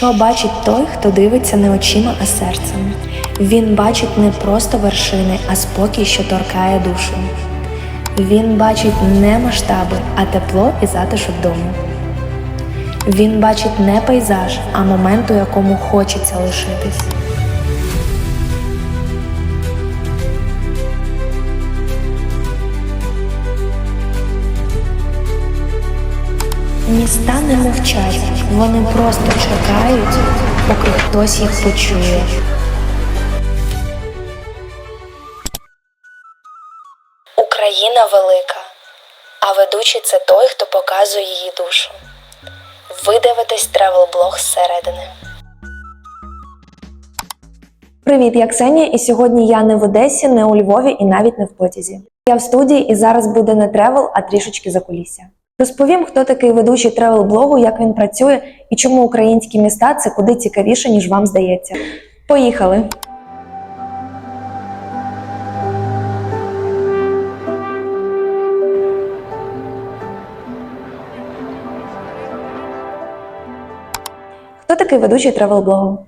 Що бачить той, хто дивиться не очима, а серцем? Він бачить не просто вершини, а спокій, що торкає душу. Він бачить не масштаби, а тепло і затишок дому. Він бачить не пейзаж, а момент, у якому хочеться лишитись. Міста не мовчать, вони просто чекають, поки хтось їх почує. Україна велика, а ведучий це той, хто показує її душу. Ви дивитесь тревел-блог зсередини. Привіт, я Ксенія, і сьогодні я не в Одесі, не у Львові і навіть не в потязі. Я в студії і зараз буде не тревел, а трішечки за кулісся. Розповім, хто такий ведучий тревел-блогу, як він працює і чому українські міста це куди цікавіше, ніж вам здається. Поїхали! Хто такий ведучий тревел-блогу?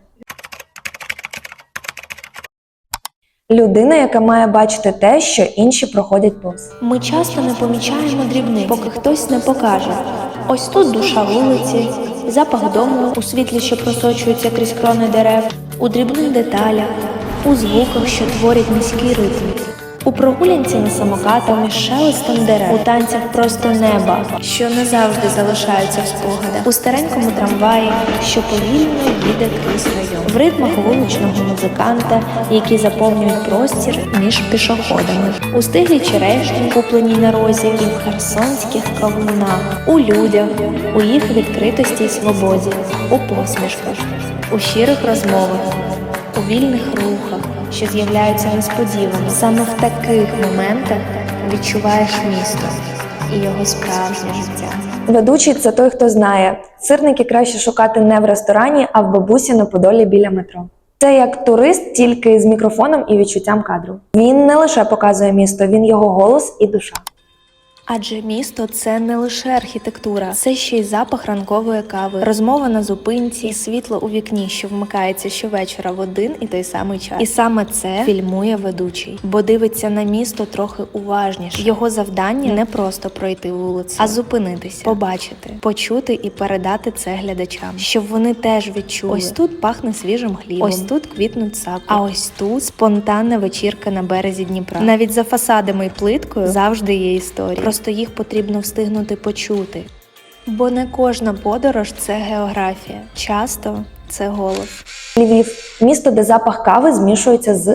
Людина, яка має бачити те, що інші проходять повз. Ми часто не помічаємо дрібниць, поки хтось не покаже. Ось тут душа вулиці, запах дому у світлі, що просочується крізь крони дерев, у дрібних деталях, у звуках, що творять міський ритм. У прогулянці на самокатах між шелестом дерев, у танцях просто неба, що не завжди залишаються в спогадах, у старенькому трамваї, що повільно їде крізь район, в ритмах вуличного музиканта, які заповнюють простір між пішоходами, у стиглі черешні, купленій на розі, і в херсонських кавунах, у людях, у їх відкритості й свободі, у посмішках, у щирих розмовах у вільних рухах, що з'являються несподівано. Саме в таких моментах відчуваєш місто і його справжнє життя. Ведучий це той, хто знає, сирники краще шукати не в ресторані, а в бабусі на Подолі біля метро. Це як турист, тільки з мікрофоном і відчуттям кадру. Він не лише показує місто, він його голос і душа. Адже місто це не лише архітектура, це ще й запах ранкової кави, розмова на зупинці, і світло у вікні, що вмикається щовечора в один і той самий час. І саме це фільмує ведучий, бо дивиться на місто трохи уважніше. Його завдання не просто пройти вулицю, а зупинитися, побачити, почути і передати це глядачам, щоб вони теж відчули. Ось тут пахне свіжим хлібом, ось тут квітнуть саку, а ось тут спонтанна вечірка на березі Дніпра. Навіть за фасадами і плиткою завжди є історія. Просто їх потрібно встигнути почути. Бо не кожна подорож це географія. Часто це голос. Львів місто, де запах кави змішується з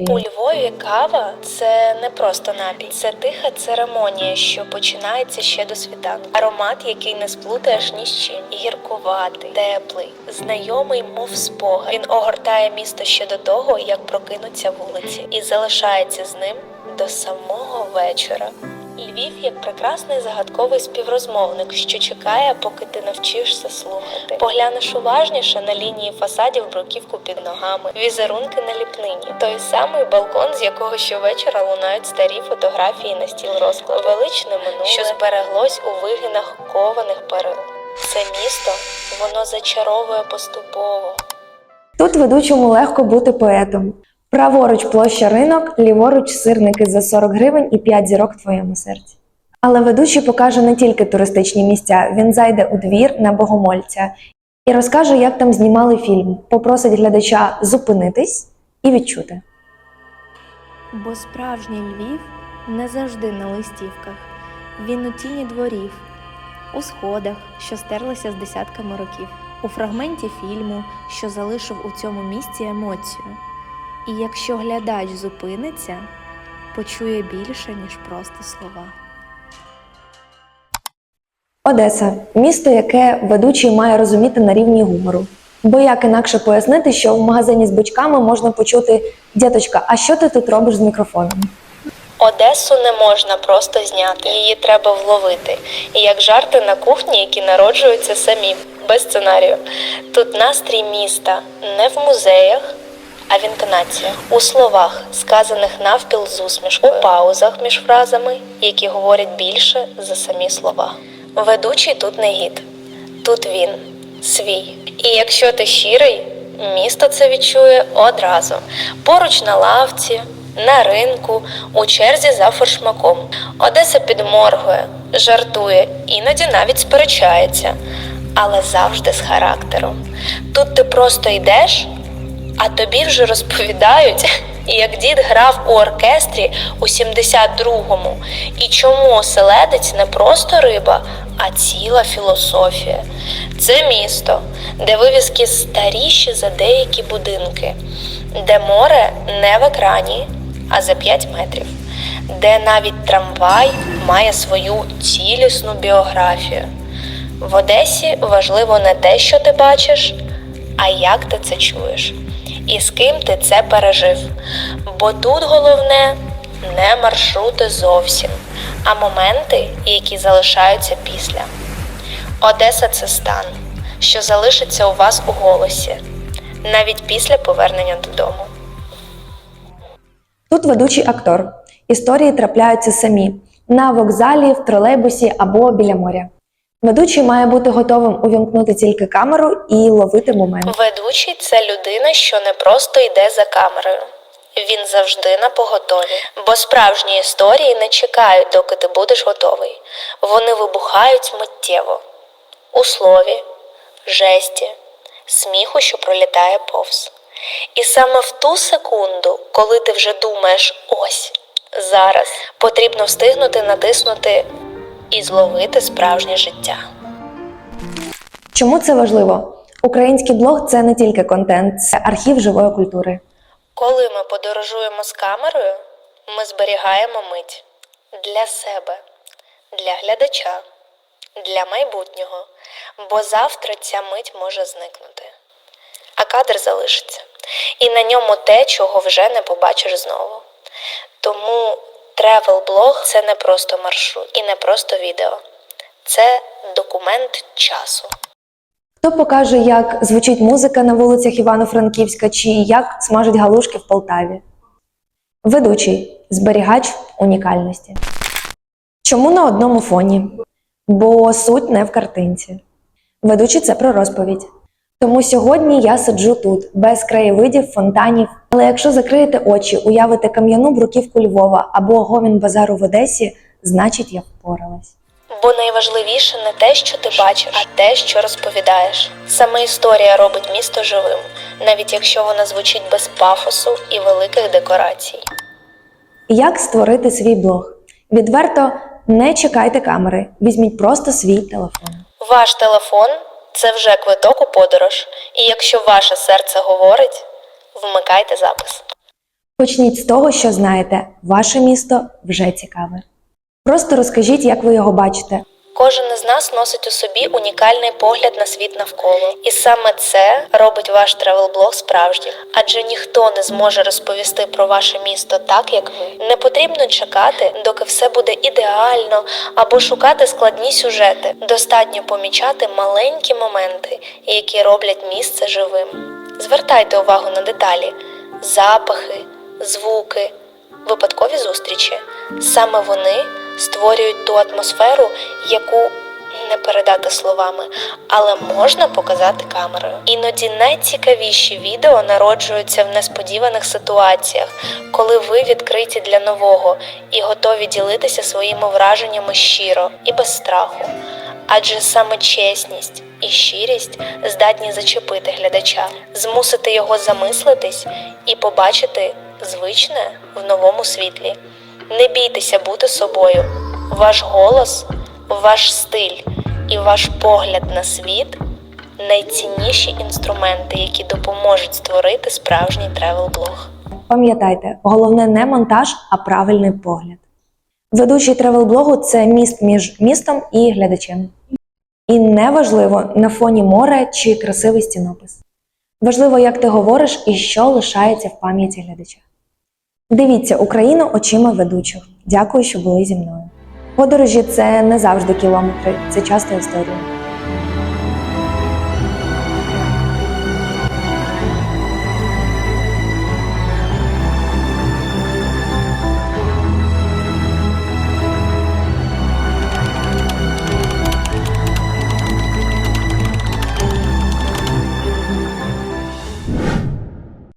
У. Львові кава це не просто напій, це тиха церемонія, що починається ще до світанку. Аромат, який не сплутаєш ні з чим. Гіркуватий, теплий, знайомий, мов спогад. Він огортає місто ще до того, як прокинуться вулиці, і залишається з ним до самого вечора. Львів як прекрасний загадковий співрозмовник, що чекає, поки ти навчишся слухати. Поглянеш уважніше на лінії фасадів, бруківку під ногами, візерунки на ліпнині, той самий балкон, з якого щовечора лунають старі фотографії на стіл розкладу, величне минуле, що збереглось у вигинах кованих перил. Це місто воно зачаровує поступово. Тут ведучому легко бути поетом. Праворуч площа ринок, ліворуч сирники за 40 гривень і 5 зірок в твоєму серці. Але ведучий покаже не тільки туристичні місця, він зайде у двір на Богомольця і розкаже, як там знімали фільм, попросить глядача зупинитись і відчути. Бо справжній Львів не завжди на листівках. Він у тіні дворів, у сходах, що стерлися з десятками років, у фрагменті фільму, що залишив у цьому місці емоцію. І якщо глядач зупиниться, почує більше, ніж просто слова. Одеса місто, яке ведучий має розуміти на рівні гумору. Бо як інакше пояснити, що в магазині з бичками можна почути Діточка, а що ти тут робиш з мікрофоном? Одесу не можна просто зняти, її треба вловити. І як жарти на кухні, які народжуються самі, без сценарію. Тут настрій міста не в музеях, а в інтонаціях, у словах, сказаних навпіл з усмішкою, у паузах між фразами, які говорять більше за самі слова. Ведучий тут не гід, тут він, свій. І якщо ти щирий, місто це відчує одразу. Поруч на лавці, на ринку, у черзі за форшмаком. Одеса підморгує, жартує, іноді навіть сперечається, але завжди з характером. Тут ти просто йдеш, а тобі вже розповідають, як дід грав у оркестрі у 72-му, і чому оселедець не просто риба, а ціла філософія. Це місто, де вивіски старіші за деякі будинки, де море не в екрані, а за 5 метрів, де навіть трамвай має свою цілісну біографію. В Одесі важливо не те, що ти бачиш, а як ти це чуєш, і з ким ти це пережив. Бо тут головне не маршрути зовсім, а моменти, які залишаються після. Одеса це стан, що залишиться у вас у голосі, навіть після повернення додому. Тут ведучий актор. Історії трапляються самі на вокзалі, в тролейбусі або біля моря. Ведучий має бути готовим увімкнути тільки камеру і ловити момент. Ведучий це людина, що не просто йде за камерою. Він завжди на поготові, бо справжні історії не чекають, доки ти будеш готовий. Вони вибухають миттєво у слові, жесті, сміху, що пролітає повз. І саме в ту секунду, коли ти вже думаєш ось зараз, потрібно встигнути натиснути і зловити справжнє життя. Чому це важливо? Український блог це не тільки контент, це архів живої культури. Коли ми подорожуємо з камерою, ми зберігаємо мить для себе, для глядача, для майбутнього, бо завтра ця мить може зникнути. А кадр залишиться, і на ньому те, чого вже не побачиш знову. Тому тревел-блог це не просто маршрут і не просто відео, це документ часу. Хто покаже, як звучить музика на вулицях Івано-Франківська чи як смажать галушки в Полтаві? Ведучий зберігач унікальності. Чому на одному фоні? Бо суть не в картинці. Ведучий це про розповідь. Тому сьогодні я сиджу тут, без краєвидів, фонтанів. Але якщо закриєте очі, уявите кам'яну бруківку Львова або гомін базару в Одесі, значить я впоралась. Бо найважливіше не те, що ти бачиш, а те, що розповідаєш. Саме історія робить місто живим, навіть якщо вона звучить без пафосу і великих декорацій. Як створити свій блог? Відверто не чекайте камери, візьміть просто свій телефон. Ваш телефон це вже квиток у подорож, і якщо ваше серце говорить, вмикайте запис. Почніть з того, що знаєте, ваше місто вже цікаве. Просто розкажіть, як ви його бачите. Кожен із нас носить у собі унікальний погляд на світ навколо, і саме це робить ваш тревел-блог справжнім. Адже ніхто не зможе розповісти про ваше місто так, як ви. Не потрібно чекати, доки все буде ідеально, або шукати складні сюжети. Достатньо помічати маленькі моменти, які роблять місце живим. Звертайте увагу на деталі: запахи, звуки, випадкові зустрічі. Саме вони створюють ту атмосферу, яку не передати словами, але можна показати камерою. Іноді найцікавіші відео народжуються в несподіваних ситуаціях, коли ви відкриті для нового і готові ділитися своїми враженнями щиро і без страху. Адже саме чесність і щирість здатні зачепити глядача, змусити його замислитись і побачити звичне в новому світлі. Не бійтеся бути собою. Ваш голос, ваш стиль і ваш погляд на світ найцінніші інструменти, які допоможуть створити справжній тревел-блог. Пам'ятайте, головне не монтаж, а правильний погляд. Ведучий тревел-блогу це міст між містом і глядачем. І не важливо на фоні море чи красивий стінопис. Важливо, як ти говориш і що лишається в пам'яті глядача. Дивіться Україну очима ведучих. Дякую, що були зі мною. Подорожі це не завжди кілометри, це часто історія.